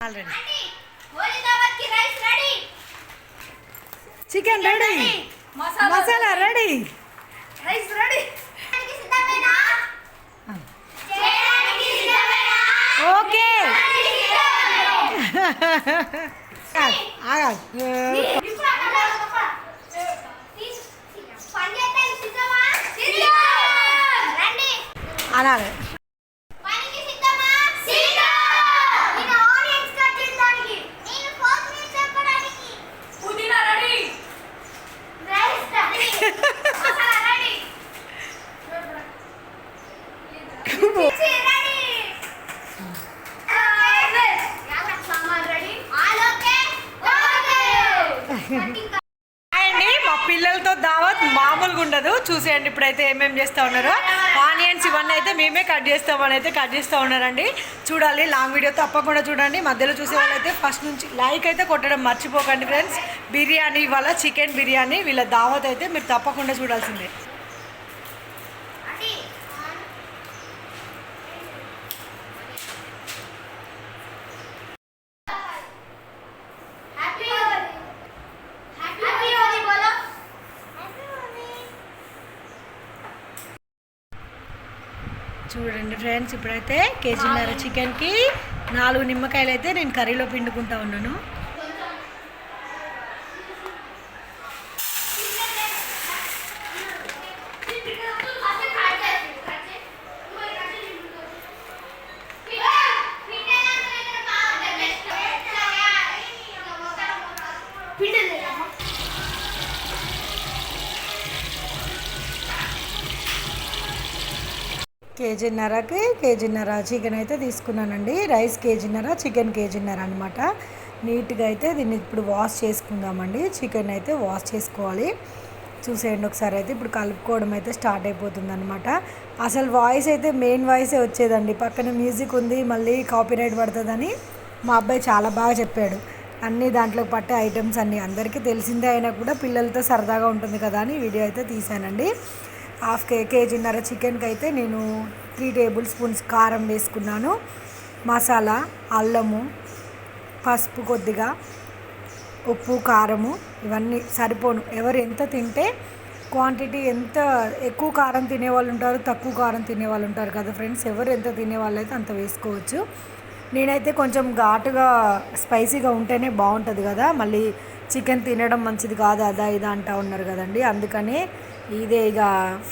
Already. Chicken ready. Masala ready. Rice ready. Okay. ఆగా పని చేయడానికి సిద్ధమా? సిద్ధం. రండి. అనాలి పనికి సిద్ధమా సిద్ధం నేను ఆనియన్స్ కట్ చేయడానికి నేను ఫోక్ మీట్ చెప్పడానికి పుదీనా ready rice ready masala ready మిర్చి రెడీ సామాన్ రెడీ ఆల్ ఓకే ఓకే అండి మా పిల్లలతో దావత్ మామూలుగా ఉండదు. చూసేయండి ఇప్పుడైతే ఏమేమి చేస్తూ ఉన్నారో. ఆనియన్స్ ఇవన్నీ అయితే మేమే కట్ చేస్తామని అయితే కట్ చేస్తూ ఉన్నారండి. చూడాలి లాంగ్ వీడియో తప్పకుండా చూడండి. మధ్యలో చూసే వాళ్ళైతే ఫస్ట్ నుంచి లైక్ అయితే కొట్టడం మర్చిపోకండి ఫ్రెండ్స్. బిర్యానీ ఇవాళ చికెన్ బిర్యానీ వీళ్ళ దావత్ అయితే మీరు తప్పకుండా చూడాల్సిందే. చూడండి ఫ్రెండ్స్ ఇప్పుడైతే కేజీన్నర చికెన్కి నాలుగు నిమ్మకాయలు అయితే నేను కర్రీలో పిండుకుంటా ఉన్నాను. కేజీన్నరకి కేజీన్నర చికెన్ అయితే తీసుకున్నానండి. రైస్ కేజీన్నర చికెన్ కేజీన్నర అనమాట నీట్గా అయితే దీన్ని ఇప్పుడు వాష్ చేసుకుందామండి. చికెన్ అయితే వాష్ చేసుకోవాలి. చూసేయండి ఒకసారి అయితే ఇప్పుడు కలుపుకోవడం అయితే స్టార్ట్ అయిపోతుంది అనమాట అసలు వాయిస్ అయితే మెయిన్ వాయిసే వచ్చేదండి. పక్కన మ్యూజిక్ ఉంది మళ్ళీ కాపీరైట్ పడుతుందని మా అబ్బాయి చాలా బాగా చెప్పాడు. అన్ని దాంట్లో పట్టే ఐటమ్స్ అన్నీ అందరికీ తెలిసిందే అయినా కూడా పిల్లలతో సరదాగా ఉంటుంది కదా అని వీడియో అయితే తీశానండి. హాఫ్ కే కేజీన్నర చికెన్కి అయితే నేను త్రీ టేబుల్ స్పూన్స్ కారం వేసుకున్నాను. మసాలా అల్లము పసుపు కొద్దిగా ఉప్పు కారము ఇవన్నీ సరిపోను. ఎవరు ఎంత తింటే క్వాంటిటీ ఎంత ఎక్కువ కారం తినే వాళ్ళు ఉంటారు తక్కువ కారం తినే వాళ్ళు ఉంటారు కదా ఫ్రెండ్స్ ఎవరు ఎంత తినే వాళ్ళు అయితే అంత వేసుకోవచ్చు. నేనైతే కొంచెం ఘాటుగా స్పైసీగా ఉంటేనే బాగుంటుంది కదా. మళ్ళీ చికెన్ తినడం మంచిది కాదు అదా ఇదా అంటా ఉన్నారు కదండి. అందుకనే ఇదే ఇక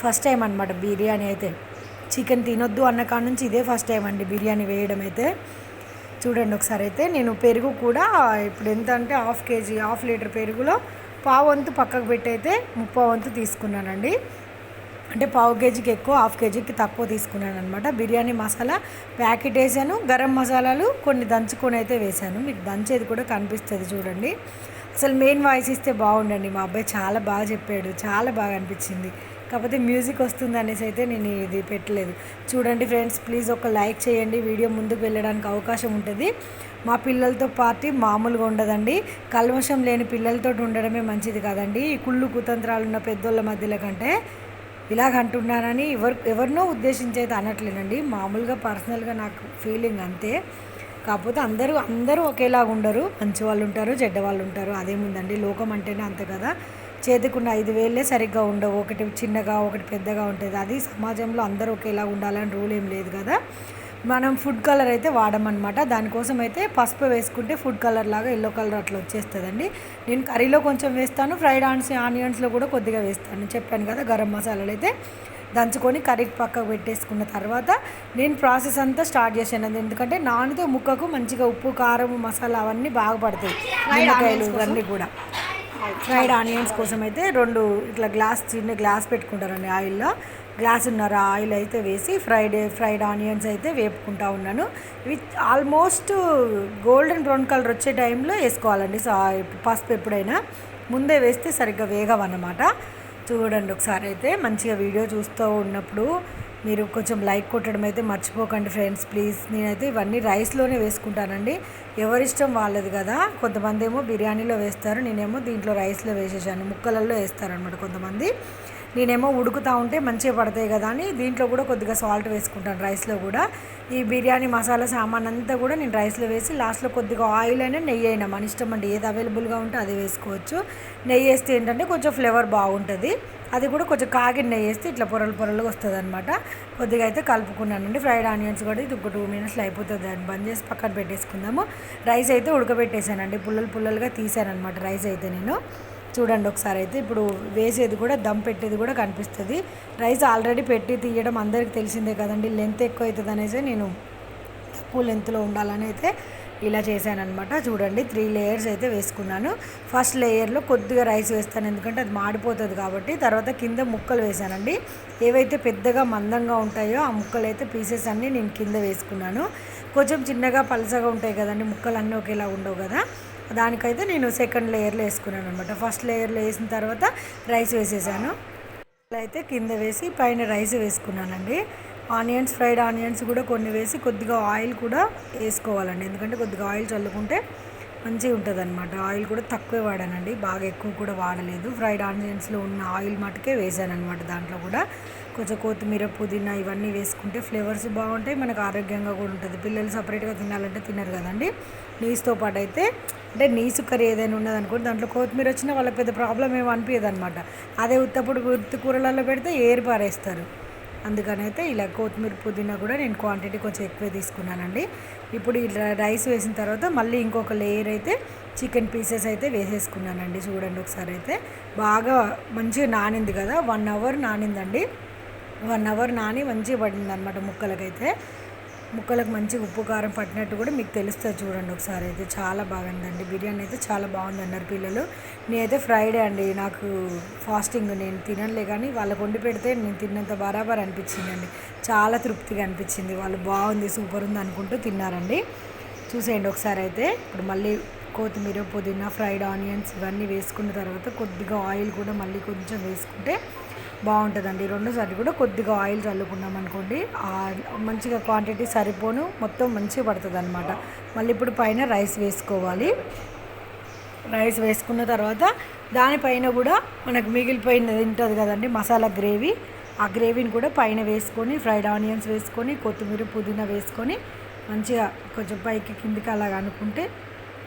ఫస్ట్ టైం అనమాట బిర్యానీ అయితే. చికెన్ తినొద్దు అన్న కాడ నుంచి ఇదే ఫస్ట్ టైం అండి బిర్యానీ వేయడం అయితే. చూడండి ఒకసారి అయితే నేను పెరుగు కూడా ఇప్పుడు ఎంత అంటే హాఫ్ కేజీ హాఫ్ లీటర్ పెరుగులో పావు వంతు పక్కకు పెట్టి అయితే ముప్పై వంతు తీసుకున్నానండి. అంటే పావు కేజీకి ఎక్కువ హాఫ్ కేజీకి తక్కువ తీసుకున్నాను అనమాట బిర్యానీ మసాలా ప్యాకెట్ వేసాను గరం మసాలాలు కొన్ని దంచుకొని అయితే వేశాను మీకు దంచేది కూడా కనిపిస్తుంది చూడండి. అసలు మెయిన్ వాయిస్ ఇస్తే బాగుండండి. మా అబ్బాయి చాలా బాగా చెప్పాడు. చాలా బాగా అనిపించింది. కాకపోతే మ్యూజిక్ వస్తుంది అనేసి అయితే నేను ఇది పెట్టలేదు. చూడండి ఫ్రెండ్స్ ప్లీజ్ ఒక లైక్ చేయండి. వీడియో ముందుకు వెళ్ళడానికి అవకాశం ఉంటుంది. మా పిల్లలతో పార్టీ మామూలుగా ఉండదండి. కల్మషం లేని పిల్లలతో ఉండడమే మంచిది కదండి. ఈ కుళ్ళు కుతంత్రాలు ఉన్న పెద్దోళ్ళ మధ్యలో కంటే ఇలాగ అంటున్నానని ఎవరు ఎవరినో ఉద్దేశించి అయితే అనట్లేనండి మామూలుగా పర్సనల్గా నాకు ఫీలింగ్ అంతే. కాకపోతే అందరూ అందరూ ఒకేలాగా ఉండరు. మంచి వాళ్ళు ఉంటారు చెడ్డ వాళ్ళు ఉంటారు అదేముందండి లోకం అంటేనే అంత కదా. చేతికున్న ఐదు వేలే సరిగ్గా ఉండవు. ఒకటి చిన్నగా ఒకటి పెద్దగా ఉంటుంది. అది సమాజంలో అందరూ ఒకేలా ఉండాలని రూల్ ఏం లేదు కదా. మనం ఫుడ్ కలర్ అయితే వాడమన్నమాట. దానికోసం అయితే పసుపు వేసుకుంటే ఫుడ్ కలర్ లాగా ఎల్లో కలర్ అట్లా వచ్చేస్తుందండి. నేను కర్రీలో కొంచెం వేస్తాను. ఫ్రైడ్ ఆన్స్ ఆనియన్స్లో కూడా కొద్దిగా వేస్తాను. చెప్పాను కదా గరం మసాలాలు అయితే. దంచుకొని కర్రీకి పక్కకు పెట్టేసుకున్న తర్వాత నేను ప్రాసెస్ అంతా స్టార్ట్ చేశాను. ఎందుకంటే నానితే ముక్కకు మంచిగా ఉప్పు కారం మసాలా అవన్నీ బాగా పడతాయి. నిమ్మకాయలు ఇవన్నీ కూడా. ఫ్రైడ్ ఆనియన్స్ కోసం అయితే రెండు ఇట్లా గ్లాస్ చిన్న గ్లాస్ పెట్టుకుంటారండి ఆయిల్లో. గ్లాసున్నర ఆయిల్ అయితే వేసి ఫ్రైడ్ ఫ్రైడ్ ఆనియన్స్ అయితే వేపుకుంటా ఉన్నాను. ఇవి ఆల్మోస్ట్ గోల్డెన్ బ్రౌన్ కలర్ వచ్చే టైంలో వేసుకోవాలండి. సా పసుపు ఎప్పుడైనా ముందే వేస్తే సరిగ్గా వేగవన్నమాట. చూడండి ఒకసారి అయితే. మంచిగా వీడియో చూస్తూ ఉన్నప్పుడు మీరు కొంచెం లైక్ కొట్టడం అయితే మర్చిపోకండి ఫ్రెండ్స్ ప్లీజ్. నేనైతే ఇవన్నీ రైస్లోనే వేసుకుంటానండి. ఎవరిష్టం వాళ్ళది కదా. కొంతమంది ఏమో బిర్యానీలో వేస్తారు నేనేమో దీంట్లో రైస్లో వేసేసాను. ముక్కలలో వేస్తారనమాట కొంతమంది. నేనేమో ఉడుకుతూ ఉంటే మంచిగా పడతాయి కదా అని దీంట్లో కూడా కొద్దిగా సాల్ట్ వేసుకుంటాను రైస్లో కూడా. ఈ బిర్యానీ మసాలా సామాన్ అంతా కూడా నేను రైస్లో వేసి లాస్ట్లో కొద్దిగా ఆయిల్ అయినా నెయ్యి అయినా మన ఇష్టం అండి. ఏది అవైలబుల్గా ఉంటే అది వేసుకోవచ్చు. నెయ్యి వేస్తే ఏంటంటే కొంచెం ఫ్లేవర్ బాగుంటుంది. అది కూడా కొంచెం కాగిన నెయ్యి వేస్తే ఇట్లా పొరలు పొరలుగా వస్తుంది అనమాట కొద్దిగా అయితే కలుపుకున్నానండి ఫ్రైడ్ ఆనియన్స్ కూడా ఇది ఒక టూ మినిట్స్లో అయిపోతుంది. దాన్ని బంద్ చేసి పక్కన పెట్టేసుకుందాము. రైస్ అయితే ఉడకబెట్టేశానండి. పుల్లలు పుల్లలుగా తీసానమాట రైస్ అయితే నేను. చూడండి ఒకసారి అయితే ఇప్పుడు వేసేది కూడా దమ్ పెట్టేది కూడా కనిపిస్తుంది. రైస్ ఆల్రెడీ పెట్టి తీయడం అందరికీ తెలిసిందే కదండి లెంత్ ఎక్కువ అవుతుంది అనేసి నేను తక్కువ లెంత్లో ఉండాలని అయితే ఇలా చేశానమాట చూడండి త్రీ లేయర్స్ అయితే వేసుకున్నాను. ఫస్ట్ లేయర్లో కొద్దిగా రైస్ వేస్తాను ఎందుకంటే అది మాడిపోతుంది కాబట్టి. తర్వాత కింద ముక్కలు వేసానండి ఏవైతే పెద్దగా మందంగా ఉంటాయో ఆ ముక్కలు అయితే పీసెస్ అన్నీ నేను కింద వేసుకున్నాను. కొంచెం చిన్నగా పలసగా ఉంటాయి కదండి ముక్కలు అన్నీ ఒకేలా ఉండవు కదా. దానికైతే నేను సెకండ్ లేయర్లో వేసుకున్నాను అనమాట ఫస్ట్ లేయర్లో వేసిన తర్వాత రైస్ వేసేసాను. అయితే కింద వేసి పైన రైస్ వేసుకున్నానండి. ఆనియన్స్ ఫ్రైడ్ ఆనియన్స్ కూడా కొన్ని వేసి కొద్దిగా ఆయిల్ కూడా వేసుకోవాలండి. ఎందుకంటే కొద్దిగా ఆయిల్ చల్లుకుంటే మంచిగా ఉంటుంది అనమాట ఆయిల్ కూడా తక్కువే వాడానండి. బాగా ఎక్కువ కూడా వాడలేదు. ఫ్రైడ్ ఆనియన్స్లో ఉన్న ఆయిల్ మటుకే వేసాను అనమాట దాంట్లో కూడా. కొంచెం కొత్తిమీర పుదీనా ఇవన్నీ వేసుకుంటే ఫ్లేవర్స్ బాగుంటాయి. మనకు ఆరోగ్యంగా కూడా ఉంటుంది. పిల్లలు సపరేట్గా తినాలంటే తినరు కదండి. నీస్తో పాటు అయితే అంటే నీసు కర్రీ ఏదైనా ఉన్నదనుకోండి దాంట్లో కొత్తిమీర వచ్చినా వాళ్ళకి పెద్ద ప్రాబ్లం ఏమి అనిపించదు అనమాట అదే ఉత్తప్పుడు ఉత్తి కూరలలో పెడితే ఏరు పారేస్తారు. అందుకనైతే అయితే ఇలా కొత్తిమీర పుదీనా కూడా నేను క్వాంటిటీ కొంచెం ఎక్కువే తీసుకున్నానండి. ఇప్పుడు ఇలా రైస్ వేసిన తర్వాత మళ్ళీ ఇంకొక లేయర్ అయితే చికెన్ పీసెస్ అయితే వేసేసుకున్నానండి చూడండి ఒకసారి అయితే. బాగా మంచిగా నానింది కదా వన్ అవర్ నానిందండి. వన్ అవర్ నాని మంచిగా పడింది అనమాట ముక్కలకైతే. ముక్కలకు మంచి ఉప్పు కారం పట్టినట్టు కూడా మీకు తెలుస్తుంది చూడండి ఒకసారి. అయితే చాలా బాగుందండి. బిర్యానీ అయితే చాలా బాగుంది అన్నారు పిల్లలు. నేనైతే ఫ్రైడే అండి. నాకు ఫాస్టింగ్ నేను తినలే కానీ వాళ్ళకు వండి పెడితే నేను తిన్నంత బరాబర్ అనిపించిందండి. చాలా తృప్తిగా అనిపించింది. వాళ్ళు బాగుంది సూపర్ ఉంది అనుకుంటూ తిన్నారండి. చూసేయండి ఒకసారి అయితే. ఇప్పుడు మళ్ళీ కొత్తిమీర పుదీనా ఫ్రైడ్ ఆనియన్స్ ఇవన్నీ వేసుకున్న తర్వాత కొద్దిగా ఆయిల్ కూడా మళ్ళీ కొంచెం వేసుకుంటే బాగుంటుందండి. రెండు సైడ్ కూడా కొద్దిగా ఆయిల్ చల్లుకున్నాం అనుకోండి మంచిగా క్వాంటిటీ సరిపోను మొత్తం మంచిగా పడుతుంది అనమాట మళ్ళీ ఇప్పుడు పైన రైస్ వేసుకోవాలి. రైస్ వేసుకున్న తర్వాత దానిపైన కూడా మనకు మిగిలిపోయినది ఉంటుంది కదండి మసాలా గ్రేవీ. ఆ గ్రేవీని కూడా పైన వేసుకొని ఫ్రైడ్ ఆనియన్స్ వేసుకొని కొత్తిమీర పుదీనా వేసుకొని మంచిగా కొంచెం పైకి కిందికి అలాగ అనుకుంటే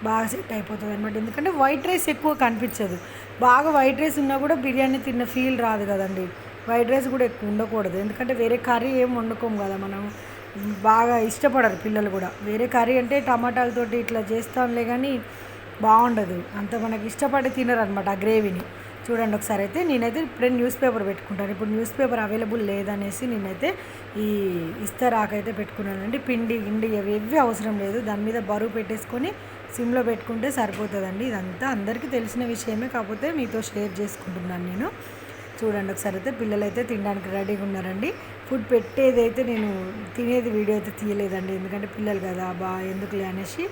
బాగా సెట్ అయిపోతుంది అనమాట ఎందుకంటే వైట్ రైస్ ఎక్కువ కనిపించదు. బాగా వైట్ రైస్ ఉన్నా కూడా బిర్యానీ తిన్న ఫీల్ రాదు కదండి. వైట్ రైస్ కూడా ఎక్కువ ఉండకూడదు. ఎందుకంటే వేరే కర్రీ ఏం వండుకోము కదా మనం బాగా ఇష్టపడరు పిల్లలు కూడా. వేరే కర్రీ అంటే టమాటాలతోటి ఇట్లా చేస్తాంలే కానీ బాగుండదు. అంత మనకి ఇష్టపడి తినరు అనమాట ఆ గ్రేవీని. చూడండి ఒకసారి అయితే నేనైతే ఇప్పుడే న్యూస్ పేపర్ పెట్టుకుంటాను. ఇప్పుడు న్యూస్ పేపర్ అవైలబుల్ లేదనేసి నేనైతే ఈ ఇస్తరాకైతే పెట్టుకున్నానండి. పిండి గిండి అవి ఏవి అవసరం లేదు. దాని మీద బరువు పెట్టేసుకొని సిమ్లో పెట్టుకుంటే సరిపోతుందండి. ఇదంతా అందరికీ తెలిసిన విషయమే కాకపోతే మీతో షేర్ చేసుకుంటున్నాను నేను. చూడండి ఒకసారి అయితే పిల్లలైతే తినడానికి రెడీగా ఉన్నారండి. ఫుడ్ పెట్టేదైతే నేను తినేది వీడియో అయితే తీయలేదండి. ఎందుకంటే పిల్లలు కదా బా ఎందుకులే అనేసి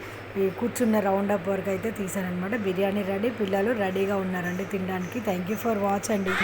కూర్చున్న రౌండ్ అప్ వరకు అయితే తీసానమాట బిర్యానీ రెడీ పిల్లలు రెడీగా ఉన్నారండి తినడానికి. థ్యాంక్ యూ ఫర్ వాచ్ అండి.